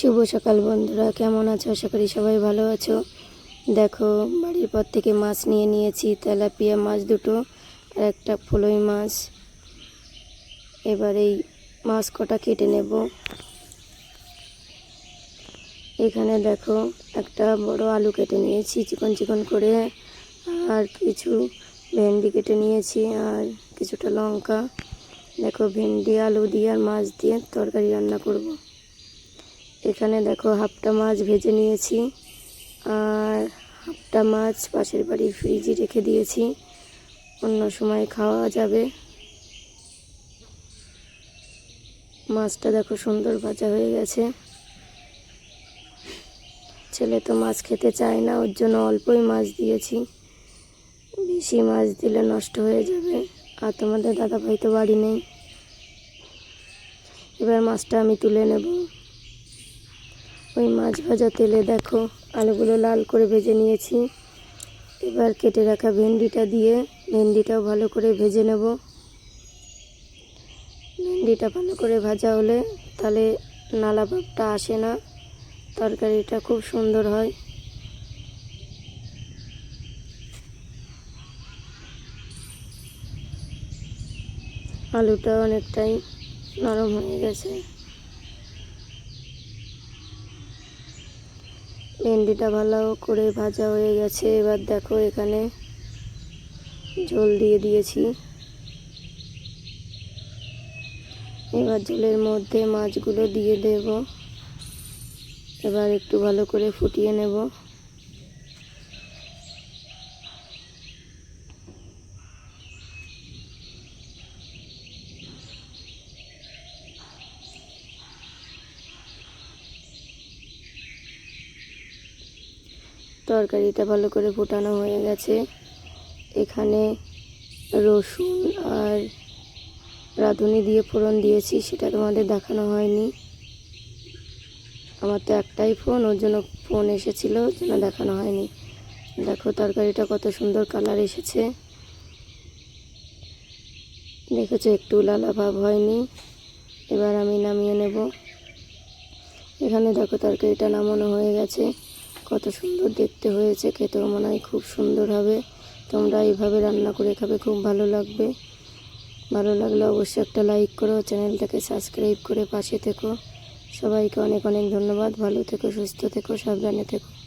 শুভ সকাল বন্ধুরা, কেমন আছো? আশা করি সবাই ভালো আছো। দেখো, বাড়ির পর থেকে মাছ নিয়ে নিয়েছি, তেলাপিয়া মাছ দুটো আর একটা ফলই মাছ। এবার এই মাছ কটা কেটে নেব। এখানে দেখো, একটা বড় আলু কেটে নিয়েছি, চিকন চিকন করে, আর কিছু ভেন্ডি কেটে নিয়েছি, আর কিছুটা লঙ্কা। দেখো, ভেন্ডি, আলু দিয়ে আর মাছ দিয়ে তরকারি রান্না করব। এখানে দেখো হাফটা মাছ ভেজে নিয়েছি আর হাফটা মাছ পাশের বাড়ির ফ্রিজে রেখে দিয়েছি। অন্য সময় খাওয়া যাবে। মাছটা দেখো সুন্দর ভাজা হয়ে গেছে। ছেলে তো মাছ খেতে চায় না, ওর জন্য অল্পই মাছ দিয়েছি। বেশি মাছ দিলে নষ্ট হয়ে যাবে। আর তোমাদের দাদা ভাই তো বাড়ি নেই। এবার মাছটা আমি তুলে নেব। ওই মাছ ভাজা তেলে দেখো, আলুগুলো লাল করে ভেজে নিয়েছি। এবার কেটে রাখা ভেন্ডিটা দিয়ে ভেন্ডিটাও ভালো করে ভেজে নেব। ভেন্ডিটা ভালো করে ভাজা হলে তাহলে নালা ভাবটা আসে না, তরকারিটা খুব সুন্দর হয়। আলুটা অনেকটাই নরম হয়ে গেছে। ভেন্ডিটা ভালো করে ভাজা হয়ে গেছে। এবার দেখো এখানে জল দিয়ে দিয়েছি। এবার জলের মধ্যে মাছগুলো দিয়ে দেব। এবার একটু ভালো করে ফুটিয়ে নেব। তরকারিটা ভালো করে ফোটানো হয়ে গেছে। এখানে রসুন আর রাঁধুনি দিয়ে ফোড়ন দিয়েছি, সেটা তোমাদের দেখানো হয়নি। আমার তো একটাই ফোন, ওর জন্য ফোন এসেছিল, ওর জন্য দেখানো হয়নি। দেখো তরকারিটা কত সুন্দর কালার এসেছে। দেখেছ, একটু লালা ভাব হয়নি। এবার আমি নামিয়ে নেব। এখানে দেখো তরকারিটা নামানো হয়ে গেছে। কত সুন্দর দেখতে হয়েছে, খেতেও মনে হয় খুব সুন্দর হবে। তোমরা এইভাবে রান্না করে খাবে, খুব ভালো লাগবে। ভালো লাগলে অবশ্যই একটা লাইক করো, চ্যানেলটাকে সাবস্ক্রাইব করে পাশে থেকো। সবাইকে অনেক অনেক ধন্যবাদ। ভালো থেকো, সুস্থ থেকো, সাবধানে থেকো।